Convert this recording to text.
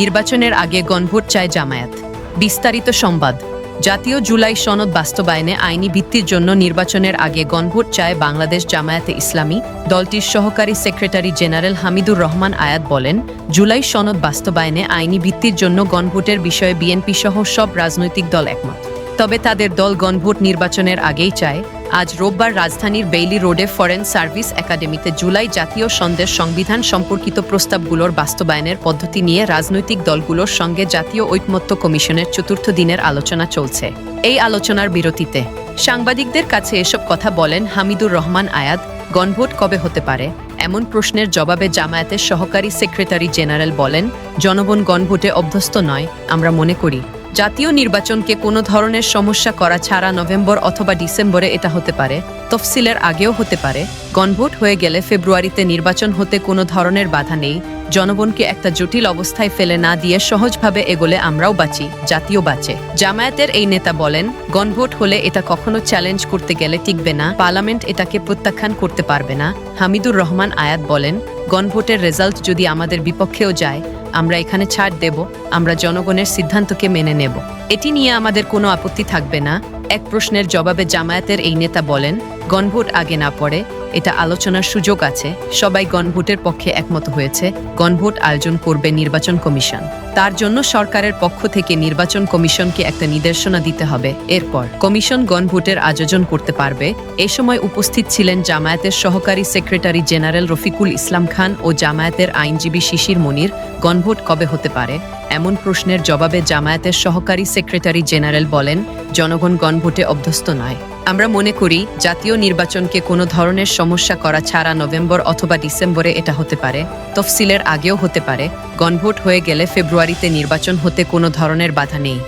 নির্বাচনের আগে গণভোট চায় জামায়াত। বিস্তারিত সংবাদ। জাতীয় জুলাই সনদ বাস্তবায়নে আইনি ভিত্তির জন্য নির্বাচনের আগে গণভোট চায় বাংলাদেশ জামায়াতে ইসলামী দলটির সহকারী সেক্রেটারি জেনারেল হামিদুর রহমান আয়াত বলেন, জুলাই সনদ বাস্তবায়নে আইনি ভিত্তির জন্য গণভোটের বিষয়ে বিএনপি সহ সব রাজনৈতিক দল একমত। তবে তাদের দল গণভোট নির্বাচনের আগেই চায় আজ রোববার রাজধানীর বেইলি রোডে ফরেন সার্ভিস একাডেমিতে জুলাই জাতীয় সন্দেশ সংবিধান সম্পর্কিত প্রস্তাবগুলোর বাস্তবায়নের পদ্ধতি নিয়ে রাজনৈতিক দলগুলোর সঙ্গে জাতীয় ঐকমত্য কমিশনের চতুর্থ দিনের আলোচনা চলছে। এই আলোচনার বিরতিতে সাংবাদিকদের কাছে এসব কথা বলেন হামিদুর রহমান আয়াদ, গণভোট কবে হতে পারে? এমন প্রশ্নের জবাবে জামায়াতের সহকারী সেক্রেটারি জেনারেল বলেন, জনগণ গণভোটে অভ্যস্ত নয়, আমরা মনে করি। জাতীয় নির্বাচনকে কোনো ধরনের সমস্যা করা ছাড়া নভেম্বর অথবা ডিসেম্বরে এটা হতে পারে। তফসিলের আগেও হতে পারে। গণভোট হয়ে গেলে ফেব্রুয়ারিতে নির্বাচন হতে কোনো ধরনের বাধা নেই। জনগণকে একটা জটিল অবস্থায় ফেলে না দিয়ে সহজভাবে এগোলে আমরাও বাঁচি, জাতীয় বাঁচে। জামায়াতের এই নেতা বলেন, গণভোট হলে এটা কখনো চ্যালেঞ্জ করতে গেলে টিকবে না, পার্লামেন্ট এটাকে প্রত্যাখ্যান করতে পারবে না। হামিদুর রহমান আয়াত বলেন, গণভোটের রেজাল্ট যদি আমাদের বিপক্ষেও যায় আমরা এখানে ছাড় দেব, আমরা জনগণের সিদ্ধান্তকে মেনে নেব। এটি নিয়ে আমাদের কোনো আপত্তি থাকবে না। এক প্রশ্নের জবাবে জামায়াতের এই নেতা বলেন গণভোট আগে না পড়ে, এটা আলোচনার সুযোগ আছে, সবাই গণভোটের পক্ষে একমত হয়েছে, গণভোট আয়োজন করবে নির্বাচন কমিশন। তার জন্য সরকারের পক্ষ থেকে নির্বাচন কমিশনকে একটা নির্দেশনা দিতে হবে। এরপর, কমিশন গণভোটের আয়োজন করতে পারবে। এ সময় উপস্থিত ছিলেন জামায়াতের সহকারী সেক্রেটারি জেনারেল রফিকুল ইসলাম খান ও জামায়াতের আইনজীবী শিশির মনির, গণভোট কবে হতে পারে? এমন প্রশ্নের জবাবে জামায়াতের সহকারী সেক্রেটারি জেনারেল বলেন, জনগণ গণভোটে অভ্যস্ত নয়। আমরা মনে করি, জাতীয় নির্বাচনকে কোনো ধরনের সমস্যা করা ছাড়া নভেম্বর অথবা ডিসেম্বরে এটা হতে পারে। তফসিলের আগেও হতে পারে। গণভোট হয়ে গেলে ফেব্রুয়ারিতে নির্বাচন হতে কোনো ধরনের বাধা নেই।